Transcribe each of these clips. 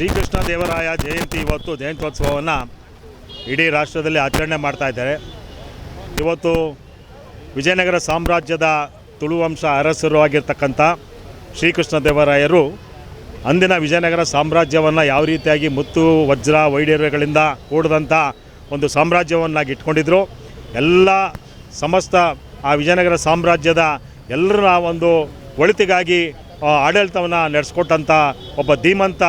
ಶ್ರೀಕೃಷ್ಣದೇವರಾಯ ಜಯಂತಿ ಇವತ್ತು ಜಯಂತ್ಯೋತ್ಸವವನ್ನು ಇಡೀ ರಾಷ್ಟ್ರದಲ್ಲಿ ಆಚರಣೆ ಮಾಡ್ತಾ ಇದ್ದಾರೆ. ಇವತ್ತು ವಿಜಯನಗರ ಸಾಮ್ರಾಜ್ಯದ ತುಳುವಂಶ ಅರಸರು ಆಗಿರ್ತಕ್ಕಂಥ ಶ್ರೀಕೃಷ್ಣದೇವರಾಯರು ಅಂದಿನ ವಿಜಯನಗರ ಸಾಮ್ರಾಜ್ಯವನ್ನು ಯಾವ ರೀತಿಯಾಗಿ ಮುತ್ತು, ವಜ್ರ ವೈಡೇರ್ಯಗಳಿಂದ ಕೂಡಿದಂಥ ಒಂದು ಸಾಮ್ರಾಜ್ಯವನ್ನಾಗಿ ಇಟ್ಕೊಂಡಿದ್ರು. ಎಲ್ಲ ಸಮಸ್ತ ಆ ವಿಜಯನಗರ ಸಾಮ್ರಾಜ್ಯದ ಎಲ್ಲರ ಒಂದು ಒಳಿತಿಗಾಗಿ ಆಡಳಿತವನ್ನು ನಡೆಸ್ಕೊಟ್ಟಂಥ ಒಬ್ಬ ಧೀಮಂತ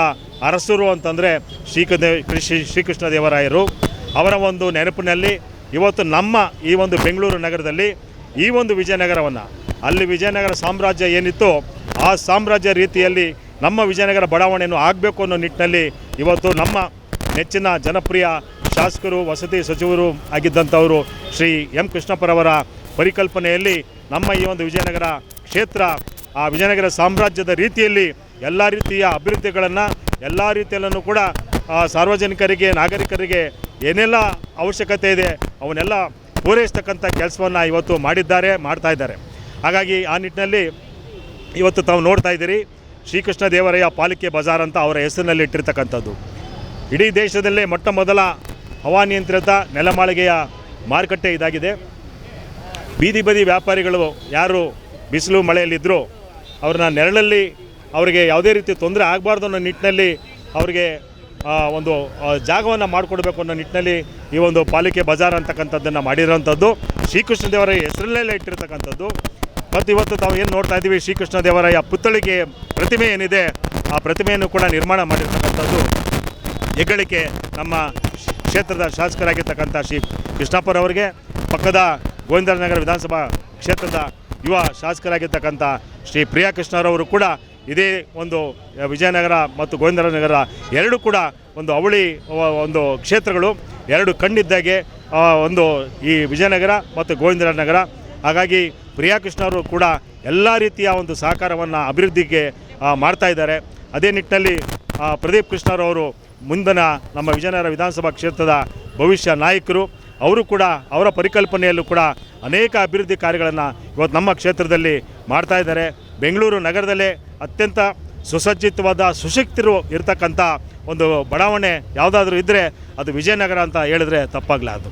ಅರಸರು ಅಂತಂದರೆ ಶ್ರೀಕೃಷ್ಣ ಶ್ರೀ ಶ್ರೀಕೃಷ್ಣದೇವರಾಯರು ಅವರ ಒಂದು ನೆನಪಿನಲ್ಲಿ ಇವತ್ತು ನಮ್ಮ ಈ ಒಂದು ಬೆಂಗಳೂರು ನಗರದಲ್ಲಿ ಈ ಒಂದು ವಿಜಯನಗರವನ್ನು. ಅಲ್ಲಿ ವಿಜಯನಗರ ಸಾಮ್ರಾಜ್ಯ ಏನಿತ್ತು ಆ ಸಾಮ್ರಾಜ್ಯ ರೀತಿಯಲ್ಲಿ ನಮ್ಮ ವಿಜಯನಗರ ಬಡಾವಣೆಯನ್ನು ಆಗಬೇಕು ಅನ್ನೋ ನಿಟ್ಟಿನಲ್ಲಿ ಇವತ್ತು ನಮ್ಮ ನೆಚ್ಚಿನ ಜನಪ್ರಿಯ ಶಾಸಕರು, ವಸತಿ ಸಚಿವರು ಆಗಿದ್ದಂಥವರು ಶ್ರೀ ಎಂ ಕೃಷ್ಣಪ್ಪರವರ ಪರಿಕಲ್ಪನೆಯಲ್ಲಿ ನಮ್ಮ ಈ ಒಂದು ವಿಜಯನಗರ ಕ್ಷೇತ್ರ, ಆ ವಿಜಯನಗರ ಸಾಮ್ರಾಜ್ಯದ ರೀತಿಯಲ್ಲಿ ಎಲ್ಲ ರೀತಿಯ ಅಭಿವೃದ್ಧಿಗಳನ್ನು ಎಲ್ಲ ರೀತಿಯಲ್ಲೂ ಕೂಡ ಸಾರ್ವಜನಿಕರಿಗೆ, ನಾಗರಿಕರಿಗೆ ಏನೆಲ್ಲ ಅವಶ್ಯಕತೆ ಇದೆ, ಅವನ್ನೆಲ್ಲ ಪೂರೈಸ್ತಕ್ಕಂಥ ಕೆಲಸವನ್ನು ಇವತ್ತು ಮಾಡಿದ್ದಾರೆ, ಮಾಡ್ತಾ ಇದ್ದಾರೆ. ಹಾಗಾಗಿ ಆ ನಿಟ್ಟಿನಲ್ಲಿ ಇವತ್ತು ತಾವು ನೋಡ್ತಾ ಇದ್ದೀರಿ, ಶ್ರೀಕೃಷ್ಣ ದೇವರಾಯ ಪಾಲಿಕೆ ಬಜಾರ್ ಅಂತ ಅವರ ಹೆಸರಿನಲ್ಲಿ ಇಟ್ಟಿರ್ತಕ್ಕಂಥದ್ದು. ಇಡೀ ದೇಶದಲ್ಲೇ ಮೊಟ್ಟ ಮೊದಲ ಹವಾನಿಯಂತ್ರಿತ ನೆಲಮಾಳಿಗೆಯ ಮಾರುಕಟ್ಟೆ ಇದಾಗಿದೆ. ಬೀದಿ ಬದಿ ವ್ಯಾಪಾರಿಗಳು ಯಾರು ಬಿಸಿಲು ಮಳೆಯಲ್ಲಿದ್ದರೂ ಅವ್ರನ್ನ ನೆರಳಲ್ಲಿ ಅವರಿಗೆ ಯಾವುದೇ ರೀತಿ ತೊಂದರೆ ಆಗಬಾರ್ದು ಅನ್ನೋ ನಿಟ್ಟಿನಲ್ಲಿ ಅವರಿಗೆ ಒಂದು ಜಾಗವನ್ನು ಮಾಡಿಕೊಡ್ಬೇಕು ಅನ್ನೋ ನಿಟ್ಟಿನಲ್ಲಿ ಈ ಒಂದು ಪಾಲಿಕೆ ಬಜಾರ್ ಅಂತಕ್ಕಂಥದ್ದನ್ನು ಮಾಡಿರೋಂಥದ್ದು. ಶ್ರೀಕೃಷ್ಣ ದೇವರ ಹೆಸರಲ್ಲೇ ಇಟ್ಟಿರ್ತಕ್ಕಂಥದ್ದು. ಮತ್ತು ಇವತ್ತು ತಾವು ಏನು ನೋಡ್ತಾ ಇದ್ದೀವಿ ಶ್ರೀಕೃಷ್ಣ ದೇವರಾಯ ಪುತ್ಥಳಿಗೆ ಪ್ರತಿಮೆ ಏನಿದೆ, ಆ ಪ್ರತಿಮೆಯನ್ನು ಕೂಡ ನಿರ್ಮಾಣ ಮಾಡಿರ್ತಕ್ಕಂಥದ್ದು. ಹೆಗ್ಗಳಿಕೆ ನಮ್ಮ ಕ್ಷೇತ್ರದ ಶಾಸಕರಾಗಿರ್ತಕ್ಕಂಥ ಶ್ರೀ ಕೃಷ್ಣಪ್ಪರವರಿಗೆ ಪಕ್ಕದ ಗೋವಿಂದನಗರ ವಿಧಾನಸಭಾ ಕ್ಷೇತ್ರದ ಯುವ ಶಾಸಕರಾಗಿರ್ತಕ್ಕಂಥ ಶ್ರೀ ಪ್ರಿಯಾ ಕೃಷ್ಣರವರು ಕೂಡ ಇದೇ ಒಂದು ವಿಜಯನಗರ ಮತ್ತು ಗೋವಿಂದನಗರ ಎರಡು ಕೂಡ ಒಂದು ಅವಳಿ ಒಂದು ಕ್ಷೇತ್ರಗಳು. ಎರಡು ಕಣ್ಣಿದ್ದಾಗೆ ಒಂದು ಈ ವಿಜಯನಗರ ಮತ್ತು ಗೋವಿಂದನಗರ ಹಾಗಾಗಿ ಪ್ರಿಯಾ ಕೃಷ್ಣವರು ಕೂಡ ಎಲ್ಲ ರೀತಿಯ ಒಂದು ಸಹಕಾರವನ್ನು ಅಭಿವೃದ್ಧಿಗೆ ಮಾಡ್ತಾ ಇದ್ದಾರೆ. ಅದೇ ನಿಟ್ಟಿನಲ್ಲಿ ಪ್ರದೀಪ್ ಕೃಷ್ಣರವರು ಮುಂದಿನ ನಮ್ಮ ವಿಜಯನಗರ ವಿಧಾನಸಭಾ ಕ್ಷೇತ್ರದ ಭವಿಷ್ಯ ನಾಯಕರು. ಅವರು ಕೂಡ ಅವರ ಪರಿಕಲ್ಪನೆಯಲ್ಲೂ ಕೂಡ ಅನೇಕ ಅಭಿವೃದ್ಧಿ ಕಾರ್ಯಗಳನ್ನು ಇವತ್ತು ನಮ್ಮ ಕ್ಷೇತ್ರದಲ್ಲಿ ಮಾಡ್ತಾ ಇದ್ದಾರೆ. ಬೆಂಗಳೂರು ನಗರದಲ್ಲೇ ಅತ್ಯಂತ ಸುಸಜ್ಜಿತವಾದ, ಸುಶಕ್ತಿರು ಇರತಕ್ಕಂಥ ಒಂದು ಬಡಾವಣೆ ಯಾವುದಾದ್ರೂ ಇದ್ದರೆ ಅದು ವಿಜಯನಗರ ಅಂತ ಹೇಳಿದ್ರೆ ತಪ್ಪಾಗಲಾರ್ದು